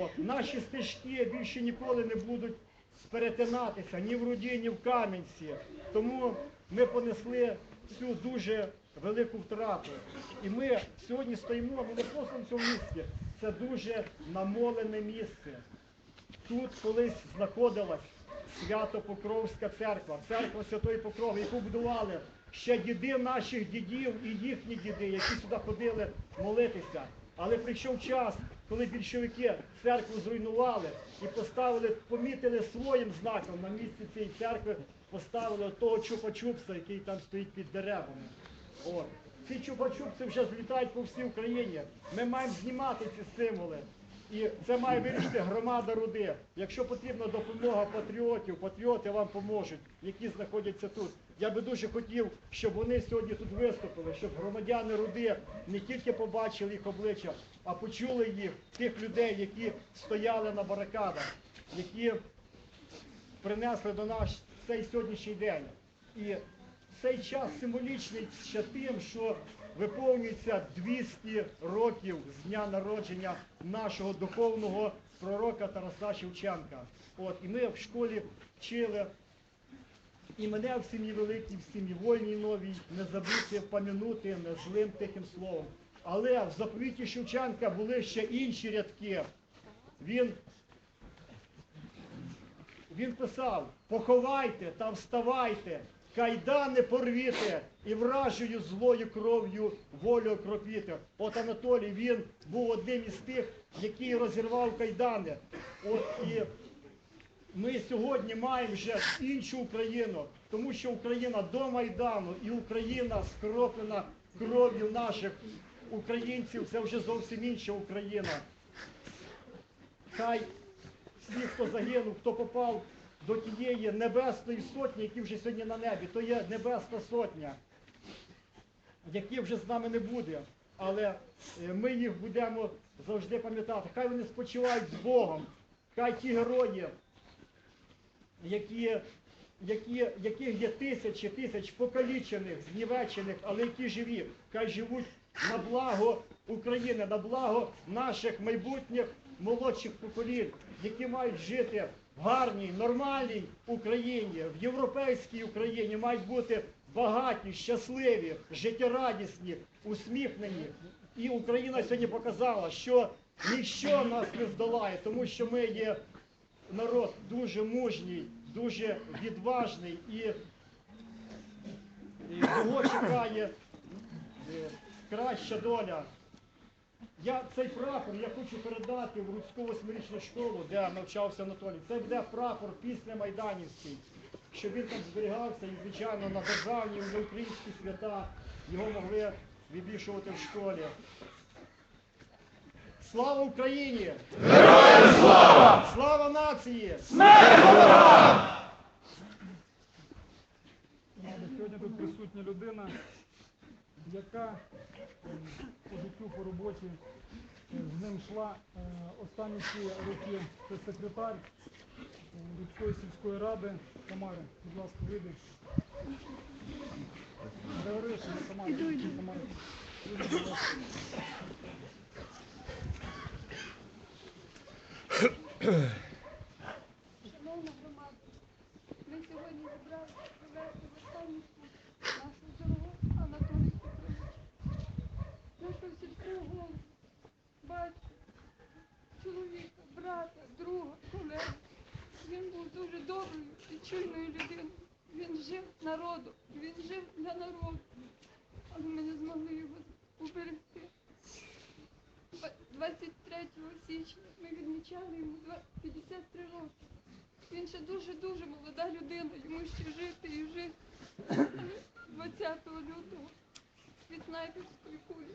От, наші стежки більше ніколи не будуть перетинатися ні в Руді, ні в Кам'янці. Тому ми понесли цю дуже велику втрату. І ми сьогодні стоїмо, ми не просто на цьому місці. Це дуже намолене місце. Тут колись знаходилась Свято-Покровська церква, церква Святої Покрови, яку будували ще діди наших дідів і їхні діди, які сюди ходили молитися. Але прийшов час, коли більшовики церкву зруйнували і поставили, помітили своїм знаком на місці цієї церкви, поставили того чупа-чупса, який там стоїть під деревами. От. Ці чупа-чупси вже злітають по всій Україні. Ми маємо знімати ці символи. І це має вирішити громада Руди. Якщо потрібна допомога патріотів, патріоти вам поможуть, які знаходяться тут. Я би дуже хотів, щоб вони сьогодні тут виступили, щоб громадяни Руди не тільки побачили їх обличчя, а почули їх, тих людей, які стояли на барикадах, які принесли до нас цей сьогоднішній день. І цей час символічний ще тим, що виповнюється 200 років з дня народження нашого духовного пророка Тараса Шевченка. От, і ми в школі вчили і мене в сім'ї великій, в сім'ї вольній новій, не забути пам'янути не злим тихим словом. Але в заповіті Шевченка були ще інші рядки. Він він писав: поховайте та вставайте, кайдани порвіте і вражою злою кров'ю волю окропіте. От Анатолій він був одним із тих, який розірвав кайдани. От і ми сьогодні маємо вже іншу Україну, тому що Україна до Майдану і Україна скроплена кров'ю наших українців. Це вже зовсім інша Україна. Хай всі, хто загинув, хто попав до тієї небесної сотні, які вже сьогодні на небі, то є небесна сотня, які вже з нами не буде. Але е, ми їх будемо завжди пам'ятати. Хай вони спочивають з Богом. Хай ті герої, які, які, яких є тисячі тисяч покалічених, знівечених, але які живі, хай живуть на благо України, на благо наших майбутніх молодших поколінь, які мають жити гарній, нормальній Україні, в європейській Україні, мають бути багаті, щасливі, життєрадісні, усміхнені. І Україна сьогодні показала, що ніщо нас не здолає, тому що ми є народ дуже мужній, дуже відважний і, і його чекає е, краща доля. Я цей прапор я хочу передати в Руцьку восьмирічну школу, де навчався Анатолій. Це буде прапор після Майданівський, щоб він там зберігався і, звичайно, на державні, на українські свята його могли вивішувати в школі. Слава Україні! Героям слава! Слава нації! Сьогодні тут присутня людина, яка ем, по життю, по роботі е, з ним йшла е, останні ці роки. Це секретар е, Людської сільської ради Тамари. Будь ласка, вийди. Григоришин, Тамара. Тамара. Шановна громада, ми сьогодні зібралися в останній нашого батька, чоловіка, брата, друга, колеги. Він був дуже доброю і чуйною людиною. Він жив народу, він жив для народу, але ми не змогли його уберегти. 23 січня ми відмічали йому 53 роки. Він ще дуже-дуже молода людина, йому ще жити і жити. 20 лютого від снайперської кулі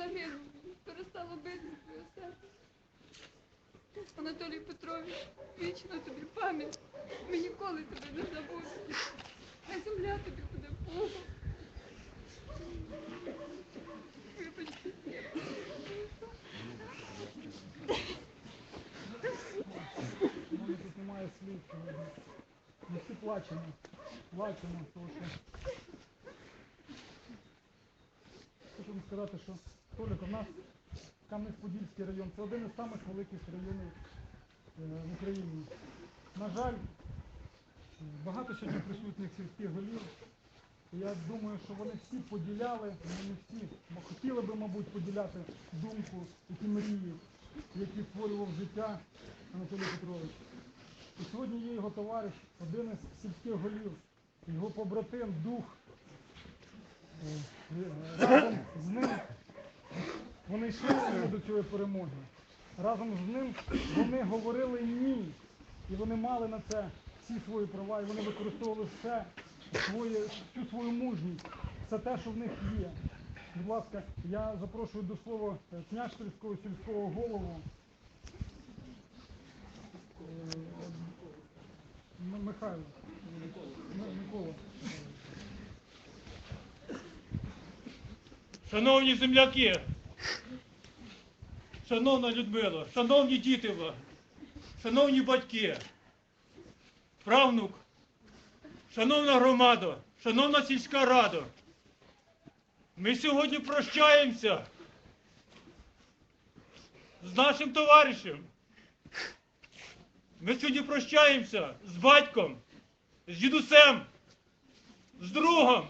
загинув. Перестало бити своє серце. Анатолій Петрович, вічно тобі пам'ять. Ми ніколи тебе не забудемо. Хай земля тобі буде Богом. Вибачте. Тут немає слів. Ми всі плачемо. Плачемо, тому що. Хочу вам сказати, що Толік, у нас Кам'янець-Подільський район. Це один із самих великих районів е, в Україні. На жаль, багато сьогодні присутніх сільських голів. Я думаю, що вони всі поділяли, не всі, хотіли би, мабуть, поділяти думку, які мрії, які створював життя Анатолій Петрович. І сьогодні є його товариш, один із сільських голів, його побратим, дух. Е, е, Разом з ним вони йшли до цієї перемоги. Разом з ним вони говорили ні. І вони мали на це всі свої права, і вони використовували все своє, всю свою мужність, все те, що в них є. Будь ласка, я запрошую до слова княжківського сільського голову Михайло. Микола. Шановні земляки, шановна Людмила, шановні діти, шановні батьки, правнук, шановна громада, шановна сільська рада, ми сьогодні прощаємося з нашим товаришем. Ми сьогодні прощаємося з батьком, з дідусем, з другом,